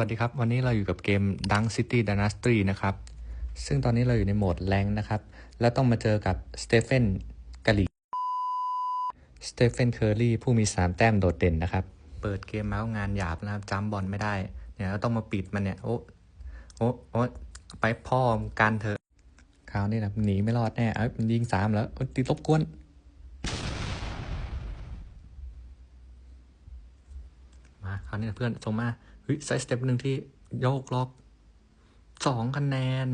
วัสดีครับ วันนี้เราอยู่กับเกม Dunk City Dynasty นะครับ ซึ่งตอนนี้เราอยู่ในโหมดแรงนะครับ แล้วต้องมาเจอกับสเตเฟนกาลีสเตเฟนเคอร์รี่ผู้มี 3 แต้มโดดเด่นนะครับ เปิดเกมมาก็งานหยาบนะครับจัมบอลไม่ได้ เนี่ยเราต้องมาปิดมันเนี่ย โอ้โอ้โอ้ไปพ่อมกันเถอะ คราวนี้นะหนีไม่รอดแน่ เอ้ยยิงสามแล้วติดลบกวน มา คราวนี้เพื่อนส่งมาเฮ้ยไซส์สเต็ปหนึ่งที่โยกล็อกสองคะแนน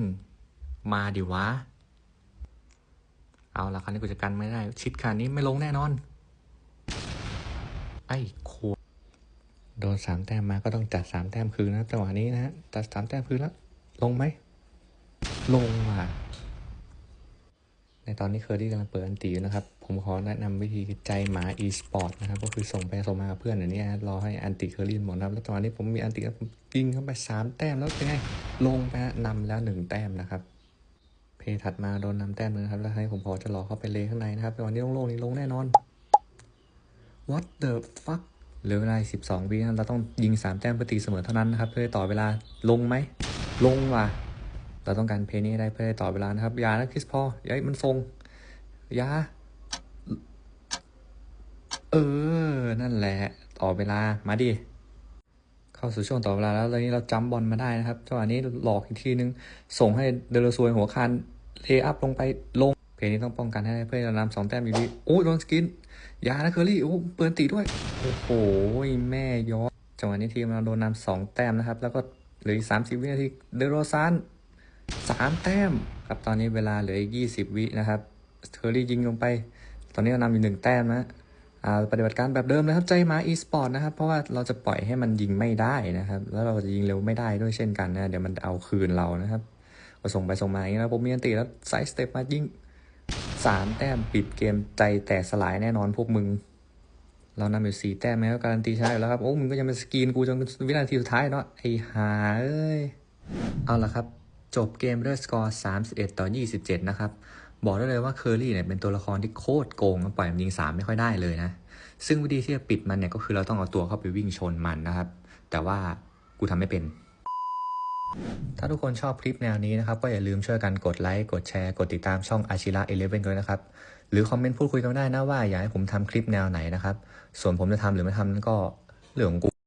มาดิวะ เอาละคราวนี้กูจะกันไม่ได้ ชิดขนานี้ไม่ลงแน่นอน ไอ้โคตรโดนสามแต้มมาก็ต้องจัดสามแต้มคืนนะจังหวะนี้นะฮะจัดสามแต้มคืนแล้ว ลงไหม ลงว่ะ ในตอนนี้เคอร์ดี้กำลังเปิดอันตีอยู่นะครับ ผมขอแนะนำวิธีใจหมา e-sport นะครับ ก็คือส่งไปส่งมากับเพื่อนอย่างนี้รอให้อันติเคอร์ดี้หมดนะครับ แล้วตอนนี้ผมมีอันติแล้วผมยิงเข้าไปสามแต้มแล้วเป็นไง ลงไปฮะนำแล้วหนึ่งแต้มนะครับ เพย์ถัดมาโดนนำแต้มเลยครับ แล้วให้ผมพอจะรอเข้าไปเลข้างในนะครับแต่วันนี้โล่งนี่ลงแน่นอน what the fuck เหลือเวลาสิบสองวินะเราต้องยิงสามแต้มเพื่อตีเสมอเท่านั้นนะครับ เพื่อต่อเวลาลงไหมลงว่ะ เราต้องการเพย์นี้ได้เพื่อให้ต่อเวลานะครับอย่านะคริสพอย่าให้มันทรงอย่าเออ นั่นแหละ ต่อเวลามาดิ เข้าสู่ช่วงต่อเวลาแล้วตอนนี้เราจัมบอลมาได้นะครับจังหวะนี้หลอกอีกทีนึง ส่งให้เดลซวยหัวคานเลอัพลงไปลง เพลนี้ต้องป้องกันให้ได้เพื่อจะนำสองแต้มอยู่ดี โอ้โดนสกิน ยานะเคอรี่โอ้เปิดตีด้วย โอ้โหแม่ยอจังหวะนี้ทีมเราโดนนำสองแต้มนะครับ แล้วก็เหลืออีกสามสิบวินาทีเดโรซาน สามแต้มครับตอนนี้เวลาเหลืออีกยี่สิบวินะครับเคอรี่ยิงลงไป ตอนนี้เรานำอยู่หนึ่งแต้มนะอ่าปฏิบัติการแบบเดิมนะครับ ใจหมา e-sport นะครับ เพราะว่าเราจะปล่อยให้มันยิงไม่ได้นะครับ แล้วเราจะยิงเร็วไม่ได้ด้วยเช่นกันนะเดี๋ยวมันเอาคืนเรานะครับก็ส่งไปส่งมาอย่างนี้นะผมมีอันติแล้วไซส์สเต็ปมายิงสามแต้มปิดเกมใจแตกสลายแน่นอนพวกมึง เรานำอยู่สี่แต้มแล้วการันตีชนะอยู่แล้วครับ โอ้มึงก็ยังเป็นสกรีนกูจนวินาทีสุดท้ายเนาะไอ้หาเอ้ยเอาละครับ จบเกมด้วยสกอร์ 31 ต่อ 27 นะครับ บอกได้เลยว่าเคอรี่เนี่ยเป็นตัวละครที่โคตรโกงปล่อยมันยิง 3 ไม่ค่อยได้เลยนะ ซึ่งวิธีที่จะปิดมันเนี่ยก็คือเราต้องเอาตัวเข้าไปวิ่งชนมันนะครับ แต่ว่ากูทำไม่เป็น ถ้าทุกคนชอบคลิปแนวนี้นะครับ ก็อย่าลืมช่วยกันกดไลค์ กดแชร์ กดติดตามช่องอาชิระเอเลเว่นด้วยนะครับ หรือคอมเมนต์พูดคุยกันได้นะว่าอยากให้ผมทำคลิปแนวไหนนะครับ ส่วนผมจะทำหรือไม่ทำนั้นก็เรื่องของกู